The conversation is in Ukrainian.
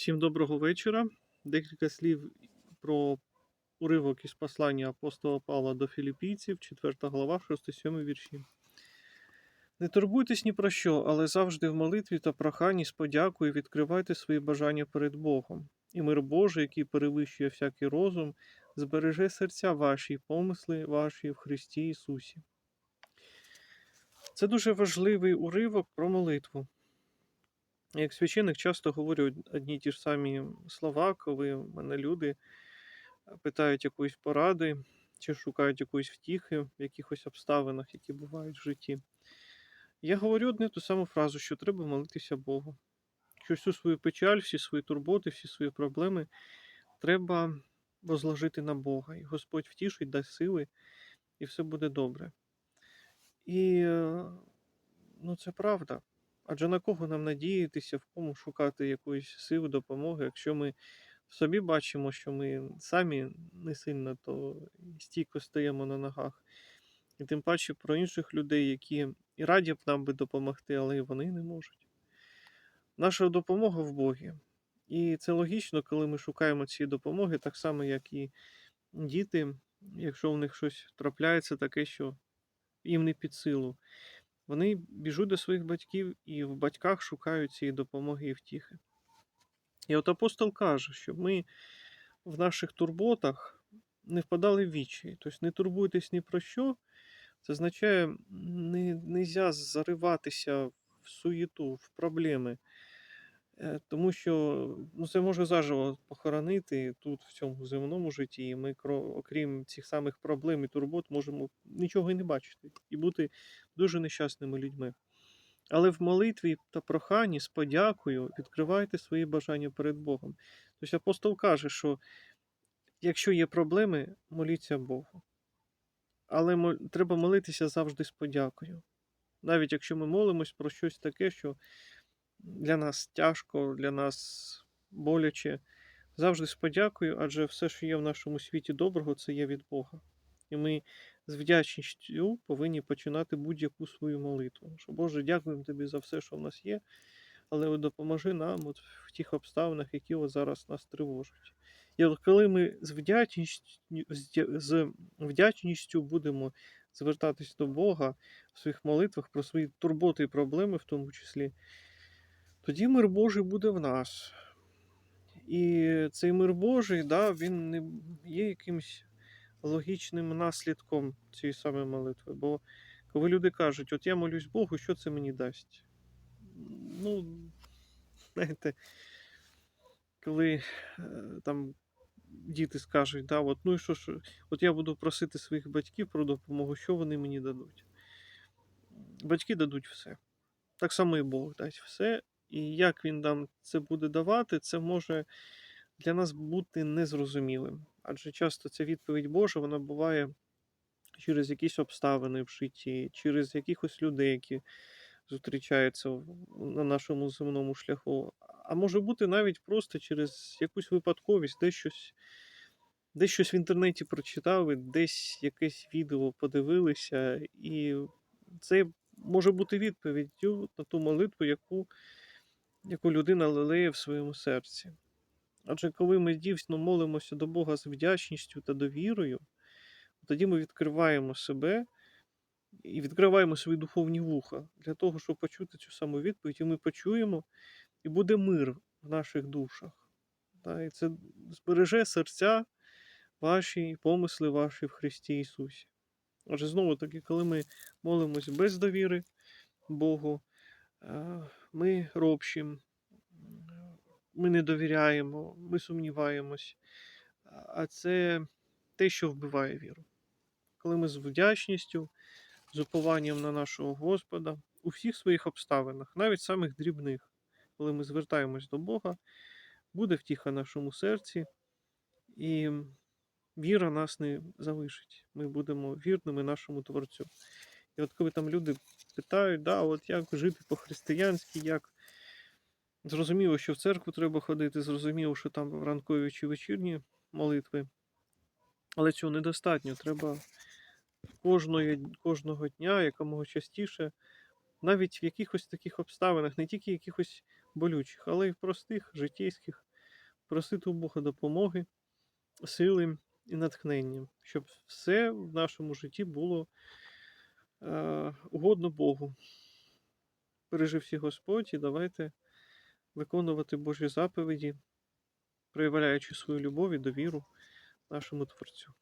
Всім доброго вечора. Декілька слів про уривок із послання апостола Павла до філіппійців, 4 глава, 6-7 вірші. Не турбуйтесь ні про що, але завжди в молитві та проханні з подякою відкривайте свої бажання перед Богом. І мир Божий, який перевищує всякий розум, збереже серця ваші, помисли ваші в Христі Ісусі. Це дуже важливий уривок про молитву. Як священник часто говорю одні й ті ж самі слова, коли мене люди питають якоїсь поради чи шукають якоїсь втіхи в якихось обставинах, які бувають в житті. Я говорю одну і ту саму фразу, що треба молитися Богу. Що всю свою печаль, всі свої турботи, всі свої проблеми треба возложити на Бога. І Господь втішить, дасть сили, і все буде добре. І е, ну, це правда. Адже на кого нам надіятися, в кому шукати якоїсь сили, допомоги, якщо ми в собі бачимо, що ми самі не сильно то стійко стоїмо на ногах. І тим паче про інших людей, які і раді б нам би допомогти, але і вони не можуть. Наша допомога в Богі. І це логічно, коли ми шукаємо цієї допомоги, так само, як і діти, якщо в них щось трапляється таке, що їм не під силу. Вони біжуть до своїх батьків і в батьках шукають цієї допомоги і втіхи. І от апостол каже, щоб ми в наших турботах не впадали в вічі. Тобто не турбуйтесь ні про що. Це означає, не можна зариватися в суєту, в проблеми. Е, Тому що ну, це може заживо похоронити тут, в цьому земному житті. І ми, окрім цих самих проблем і турбот, можемо нічого і не бачити і бути дуже нещасними людьми. Але в молитві та проханні з подякою відкривайте свої бажання перед Богом. Тобто апостол каже, що якщо є проблеми, моліться Богу. Але треба молитися завжди з подякою. Навіть якщо ми молимось про щось таке, що для нас тяжко, для нас боляче, завжди з подякою, адже все, що є в нашому світі доброго, це є від Бога. І ми з вдячністю повинні починати будь-яку свою молитву. Що Боже, дякуємо тобі за все, що в нас є, але допоможи нам от в тих обставинах, які от зараз нас тривожать. І от коли ми з вдячністю, з вдячністю будемо звертатись до Бога в своїх молитвах про свої турботи і проблеми, в тому числі, тоді мир Божий буде в нас. І цей мир Божий, да, він не є якимось логічним наслідком цієї самої молитви. Бо коли люди кажуть, от я молюсь Богу, що це мені дасть? Ну, знаєте, коли е, там діти скажуть, да, от, ну і що ж, от я буду просити своїх батьків про допомогу, що вони мені дадуть? Батьки дадуть все. Так само і Бог дасть все. І як він нам це буде давати, це може для нас бути незрозумілим. Адже часто ця відповідь Божа вона буває через якісь обставини в житті, через якихось людей, які зустрічаються на нашому земному шляху. А може бути навіть просто через якусь випадковість, десь щось, десь щось в інтернеті прочитали, десь якесь відео подивилися, і це може бути відповіддю на ту молитву, яку, яку людина лелеє в своєму серці. Адже коли ми дійсно молимося до Бога з вдячністю та довірою, тоді ми відкриваємо себе і відкриваємо свої духовні вуха для того, щоб почути цю саму відповідь, і ми почуємо, і буде мир в наших душах. І це збереже серця ваші, і помисли ваші в Христі Ісусі. Отже, знову таки, коли ми молимось без довіри Богу, ми робчимо, ми не довіряємо, ми сумніваємось. А це те, що вбиває віру. Коли ми з вдячністю, з упованням на нашого Господа у всіх своїх обставинах, навіть самих дрібних, коли ми звертаємось до Бога, буде втіха нашому серці, і віра нас не залишить. Ми будемо вірними нашому Творцю. І от коли там люди питають, да, от як жити по-християнськи, як зрозуміло, що в церкву треба ходити, зрозуміло, що там ранкові чи вечірні молитви. Але цього недостатньо. Треба кожної, кожного дня, якомога частіше, навіть в якихось таких обставинах, не тільки якихось болючих, але й в простих житейських просити у Бога допомоги, сили і натхнення, щоб все в нашому житті було угодно Богу. Бережи всі Господь і давайте виконувати Божі заповіді, проявляючи свою любов і довіру нашому Творцю.